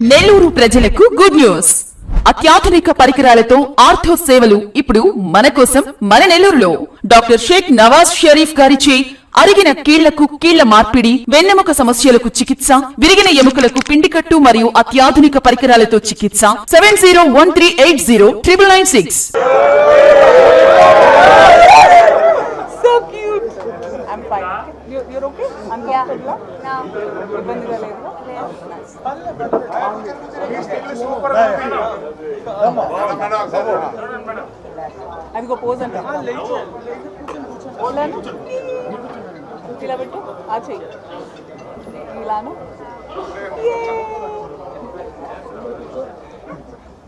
నెల్లూరు ప్రజలకు good news. అత్యాధునిక పరికరాలతో ఆర్థో సేవలు ఇప్పుడు మన కోసం మన నెల్లూరులో. డాక్టర్ షేక్ నవాజ్ షరీఫ్ గారిచే అరిగిన కీళ్ళకు కీళ్ళ మార్పిడి వెన్నెముక సమస్యలకు చికిత్స విరిగిన ఎముకలకు పిండికట్టు మరియు అత్యాధునిక పరికరాలతో చికిత్స. Seven zero one three eight zero triple nine six. So cute I'm fine you your okay uncomfortable ఇబ్బందిగా లేదు. అదిగో పోజ్ అంటే. ఇలాను ఇలా పెట్టు. ఆ చెయ్యి. ఇలాను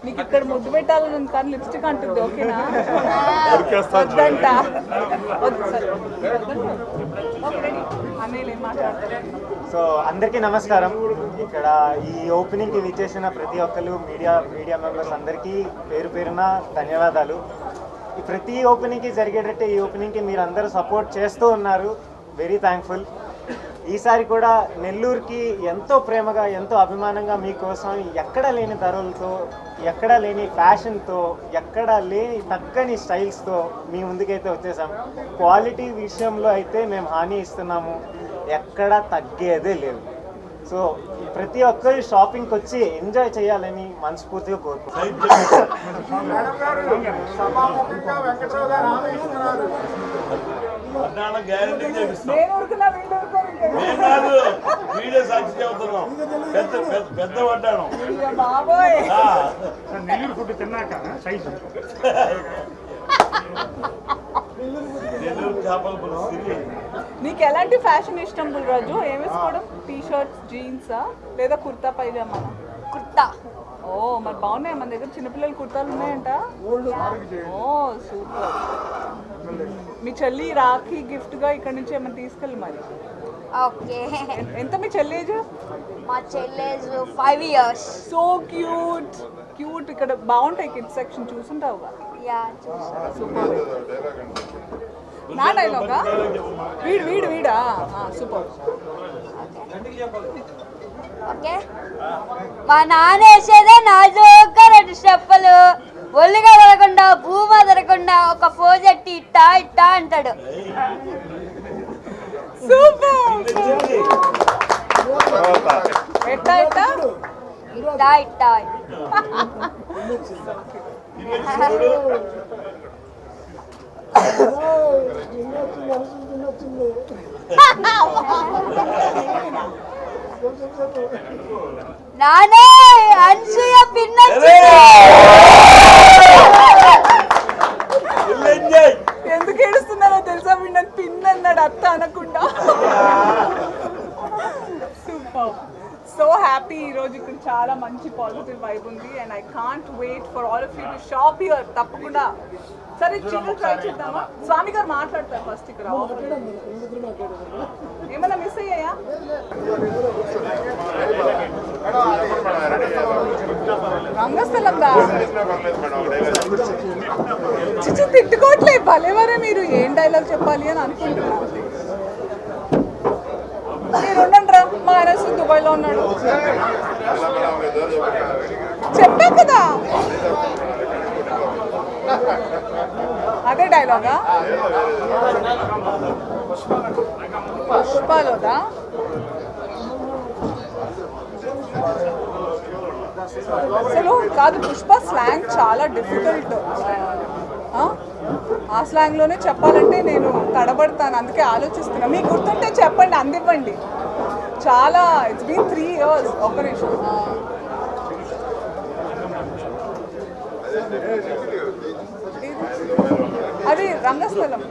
నీకు ఇక్కడ ముద్దు పెట్టాలని ఉంది కానీ లిప్స్టిక్ అంటుంది ఓకేనా? వద్దంట. సో అందరికీ నమస్కారం. ఇక్కడ ఈ ఓపెనింగ్కి విచ్చేసిన ప్రతి ఒక్కరు మీడియా మీడియా మెంబర్స్ అందరికీ పేరు పేరున ధన్యవాదాలు. ఈ ప్రతి ఓపెనింగ్కి జరిగేటట్టు ఈ ఓపెనింగ్కి మీరు అందరూ సపోర్ట్ చేస్తూ ఉన్నారు. Very thankful. ఈసారి కూడా నెల్లూరుకి ఎంతో ప్రేమగా ఎంతో అభిమానంగా మీకోసం ఎక్కడ లేని ధరలతో ఎక్కడ లేని ఫ్యాషన్తో ఎక్కడ లేని తగ్గని స్టైల్స్తో మీ ముందుకైతే వచ్చేసాం. క్వాలిటీ విషయంలో అయితే మేము హాని ఇస్తున్నాము. ఎక్కడ తగ్గేదే లేదు. సో ప్రతి ఒక్కరు షాపింగ్కి వచ్చి ఎంజాయ్ చేయాలని మనస్ఫూర్తిగా కోరుకుంటున్నాను గ్యారెంటీ చేపిస్తాం వీడియో సాక్షి చెబుతున్నాం. పెద్ద పెద్ద పెద్ద పడ్డాను అయ్య బాబోయ్. ఆ, నెల్లూరు ఫుడ్ తిన్నాక సైజు. నెల్లూరు చేపల పులుసు నీకు ఎలాంటి ఫ్యాషన్ ఇష్టం బుల్రాజు ఏం వేసుకోవడం? టీ షర్ట్స్ జీన్సా లేదా కుర్తా పైజామా? కుర్తా. ఓ మరి బాగున్నాయి? మన దగ్గర చిన్నపిల్లల కుర్తాలు ఉన్నాయంట. ఓ సూపర్. మీ చెల్లి రాఖీ గిఫ్ట్గా ఇక్కడ నుంచి ఏమైనా తీసుకెళ్ళి మరి. ఓకే. ఎంత మీ చెల్లి ఏజ్? మా చెల్లెజ్ five years. So cute. Cute ఇక్కడ బాగుంటాయి కిడ్స్ సెక్షన్ చూసుంటావుగా. యా చూసా సూపర్. నా డైలాగా వీడు వీడు వీడా? సూపర్. ఓకే. మా నాన్న వేసేదే నాజుగా రెండు స్టెప్పులు. ఒళ్ళు కదలకుండా భూమి అదలకుండా ఒక ఫోజ్ ఎట్టి ఇట్టా ఇట్టా అంటాడు. సూపర్. ఎట్టా ఎట్టా? ఇట్టా 나네 나는 안 హ్యాపీ ఈ రోజు ఇక్కడ చాలా మంచి పాజిటివ్ వైబ్ ఉంది. And I can't wait for all of you to shop here తప్పకుండా. సరే చికెన్ ట్రై చేద్దామా? స్వామి గారు మాట్లాడతారు ఫస్ట్ ఇక్కడ ఏమన్నా మిస్ అయ్యాయా? రంగస్థలం దా చిచ్చు తిట్టుకోవట్లే భలేవరే మీరు. ఏం డైలాగ్ చెప్పాలి అని అనుకుంటున్నాను మీరు ఉండండి రా దుబాయ్లో ఉన్నాడు. చెప్పా కదా. అదే డైలాగా? పుష్పాలోదా? అసలు కాదు పుష్ప స్లాంగ్ చాలా డిఫికల్ట్. ఆ? స్లాంగ్లోనే చెప్పాలంటే నేను తడబడతాను అందుకే ఆలోచిస్తున్నాను మీకు గుర్తుంటే చెప్పండి అందివ్వండి. చాలా ఇట్స్ బీన్ త్రీ ఇయర్స్ ఒక నిమిషం. అది రంగస్థలం.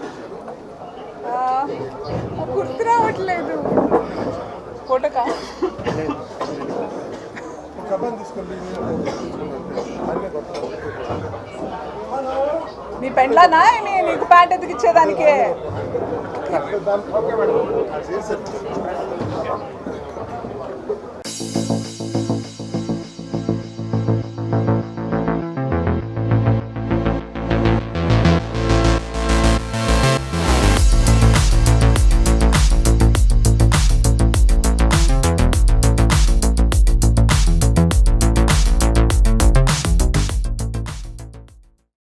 కుర్తి గుర్తు రావట్లేదు. ఫోటోకా నీ పెండ్లానా? నీకు ప్యాంట్ ఎదిగిచ్చేదానికే